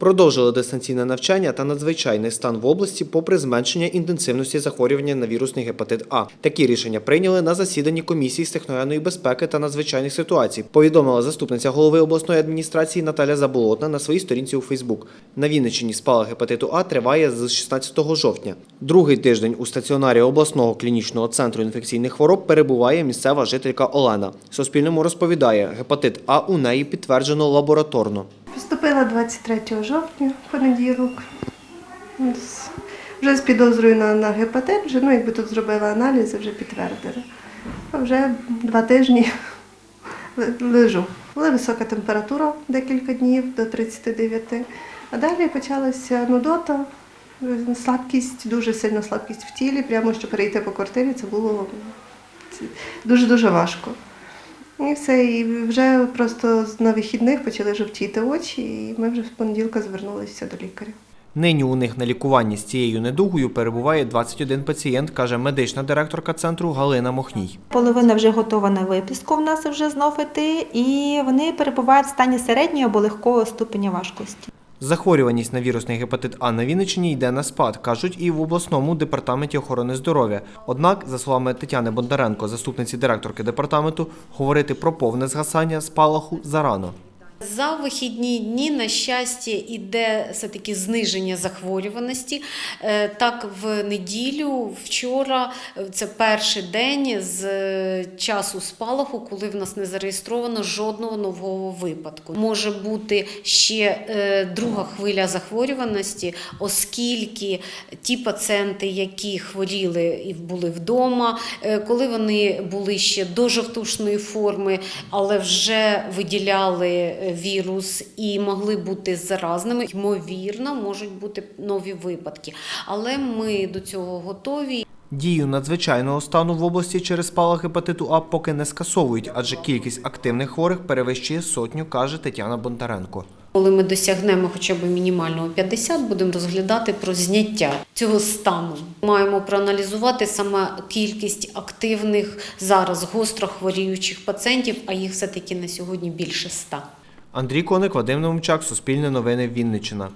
Продовжили дистанційне навчання та надзвичайний стан в області попри зменшення інтенсивності захворювання на вірусний гепатит А. Такі рішення прийняли на засіданні комісії з техногенної безпеки та надзвичайних ситуацій. Повідомила заступниця голови обласної адміністрації Наталя Заболотна на своїй сторінці у Фейсбук. На Вінниччині спалах гепатиту А триває з 16 жовтня. Другий тиждень у стаціонарі обласного клінічного центру інфекційних хвороб перебуває місцева жителька Олена. Суспільному розповідає, гепатит А у неї підтверджено лабораторно. Поступила 23 жовтня, понеділок. Вже з підозрою на, на гепатит, вже, ну, якби тут зробила аналізи, вже підтвердили. А вже два тижні лежу. Була висока температура декілька днів до 39. А далі почалася нудота, слабкість, дуже сильна слабкість в тілі. Прямо що перейти по квартирі це було дуже-дуже важко. І все, і вже просто на вихідних почали жовтіти очі, і ми вже з понеділка звернулися до лікаря. Нині у них на лікуванні з цією недугою перебуває 21 пацієнт, каже медична директорка центру Галина Мохній. Половина вже готова на виписку в нас вже знов іти, і вони перебувають в стані середнього або легкого ступеня важкості. Захворюваність на вірусний гепатит А на Вінниччині йде на спад, кажуть і в обласному департаменті охорони здоров'я. Однак, за словами Тетяни Бондаренко, заступниці директорки департаменту, говорити про повне згасання спалаху зарано. За вихідні дні, на щастя, іде все-таки зниження захворюваності. Е, Так, в неділю, вчора, е, це перший день з е, часу спалаху, коли в нас не зареєстровано жодного нового випадку. Може бути ще друга хвиля захворюваності, оскільки ті пацієнти, які хворіли і були вдома, коли вони були ще до жовтушної форми, але вже виділяли вірус і могли бути заразними, ймовірно, можуть бути нові випадки. Але ми до цього готові. Дію надзвичайного стану в області через спалах гепатиту А поки не скасовують, адже кількість активних хворих перевищує сотню, каже Тетяна Бондаренко. Коли ми досягнемо хоча б мінімального 50, будемо розглядати про зняття цього стану. Маємо проаналізувати саме кількість активних зараз гостро хворіючих пацієнтів, а їх все-таки на сьогодні більше 100. Андрій Коник, Вадим Новомчак, Суспільне новини Вінниччина.